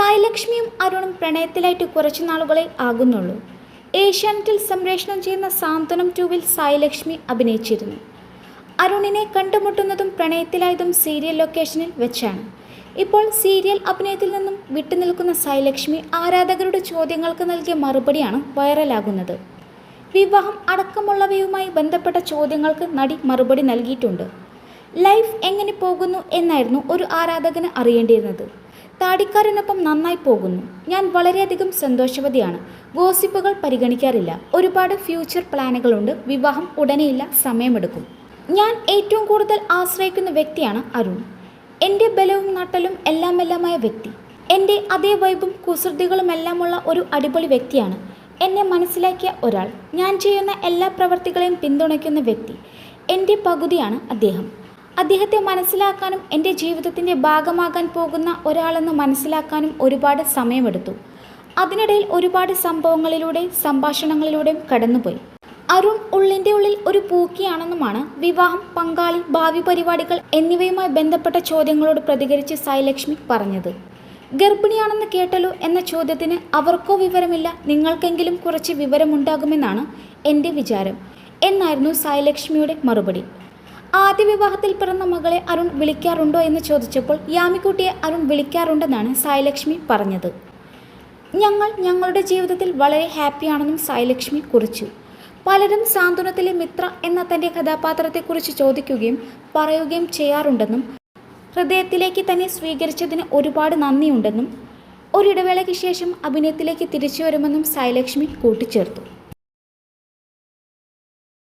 സായിലക്ഷ്മിയും അരുണും പ്രണയത്തിലായിട്ട് കുറച്ച് നാളുകളെ ആകുന്നുള്ളൂ. ഏഷ്യാനെറ്റിൽ സംപ്രേഷണം ചെയ്യുന്ന സാന്ത്വനം ട്യൂബിൽ സായിലക്ഷ്മി അഭിനയിച്ചിരുന്നു. അരുണിനെ കണ്ടുമുട്ടുന്നതും പ്രണയത്തിലായതും സീരിയൽ ലൊക്കേഷനിൽ വെച്ചാണ്. ഇപ്പോൾ സീരിയൽ അഭിനയത്തിൽ നിന്നും വിട്ടുനിൽക്കുന്ന സായിലക്ഷ്മി ആരാധകരുടെ ചോദ്യങ്ങൾക്ക് നൽകിയ മറുപടിയാണ് വൈറലാകുന്നത്. വിവാഹം അടക്കമുള്ളവയുമായി ബന്ധപ്പെട്ട ചോദ്യങ്ങൾക്ക് നടി മറുപടി നൽകിയിട്ടുണ്ട്. ലൈഫ് എങ്ങനെ പോകുന്നു എന്നായിരുന്നു ഒരു ആരാധകന് അറിയേണ്ടിയിരുന്നത്. താടിക്കാരനൊപ്പം നന്നായി പോകുന്നു. ഞാൻ വളരെയധികം സന്തോഷവതിയാണ്. ഗോസിപ്പുകൾ പരിഗണിക്കാറില്ല. ഒരുപാട് ഫ്യൂച്ചർ പ്ലാനുകളുണ്ട്. വിവാഹം ഉടനെയില്ല. സമയമെടുക്കും. ഞാൻ ഏറ്റവും കൂടുതൽ ആശ്രയിക്കുന്ന വ്യക്തിയാണ് അരുൺ. എന്റെ ബലവും നട്ടലും എല്ലാം എല്ലാമായ വ്യക്തി. എന്റെ അതേ വൈബും കുസൃതികളുമെല്ലാമുള്ള ഒരു അടിപൊളി വ്യക്തിയാണ്. എന്നെ മനസ്സിലാക്കിയ ഒരാൾ. ഞാൻ ചെയ്യുന്ന എല്ലാ പ്രവർത്തികളെയും പിന്തുണയ്ക്കുന്ന വ്യക്തി. എന്റെ പകുതിയാണ് അദ്ദേഹം. അദ്ദേഹത്തെ മനസ്സിലാക്കാനും എന്റെ ജീവിതത്തിന്റെ ഭാഗമാകാൻ പോകുന്ന ഒരാളെന്ന് മനസ്സിലാക്കാനും ഒരുപാട് സമയമെടുത്തു. അതിനിടയിൽ ഒരുപാട് സംഭവങ്ങളിലൂടെ സംഭാഷണങ്ങളിലൂടെയും കടന്നുപോയി. അരുൺ ഉള്ളിന്റെ ഉള്ളിൽ ഒരു പൂക്കിയാണെന്നുമാണ് വിവാഹം പങ്കാളി ഭാവി പരിപാടികൾ എന്നിവയുമായി ബന്ധപ്പെട്ട ചോദ്യങ്ങളോട് പ്രതികരിച്ച് സായിലക്ഷ്മി പറഞ്ഞത്. ഗർഭിണിയാണെന്ന് കേട്ടല്ലോ എന്ന ചോദ്യത്തിന് അവർക്കോ വിവരമില്ല നിങ്ങൾക്കെങ്കിലും കുറച്ച് വിവരമുണ്ടാകുമെന്നാണ് എന്റെ വിചാരം. എന്നായിരുന്നു സായിലക്ഷ്മിയുടെ മറുപടി. ആദ്യ വിവാഹത്തിൽ പിറന്ന മകളെ അരുൺ വിളിക്കാറുണ്ടോ എന്ന് ചോദിച്ചപ്പോൾ യാമിക്കുട്ടിയെ അരുൺ വിളിക്കാറുണ്ടെന്നാണ് സായിലക്ഷ്മി പറഞ്ഞത്. ഞങ്ങൾ ഞങ്ങളുടെ ജീവിതത്തിൽ വളരെ ഹാപ്പിയാണെന്നും സായിലക്ഷ്മി കുറിച്ചു. പലരും സാന്ത്വനത്തിലെ മിത്ര എന്ന തന്റെ കഥാപാത്രത്തെക്കുറിച്ച് ചോദിക്കുകയും പറയുകയും ചെയ്യാറുണ്ടെന്നും ഹൃദയത്തിലേക്ക് തന്നെ സ്വീകരിച്ചതിന് ഒരുപാട് നന്ദിയുണ്ടെന്നും ഒരിടവേളയ്ക്ക് ശേഷം അഭിനയത്തിലേക്ക് തിരിച്ചു വരുമെന്നും സായിലക്ഷ്മി കൂട്ടിച്ചേർത്തു.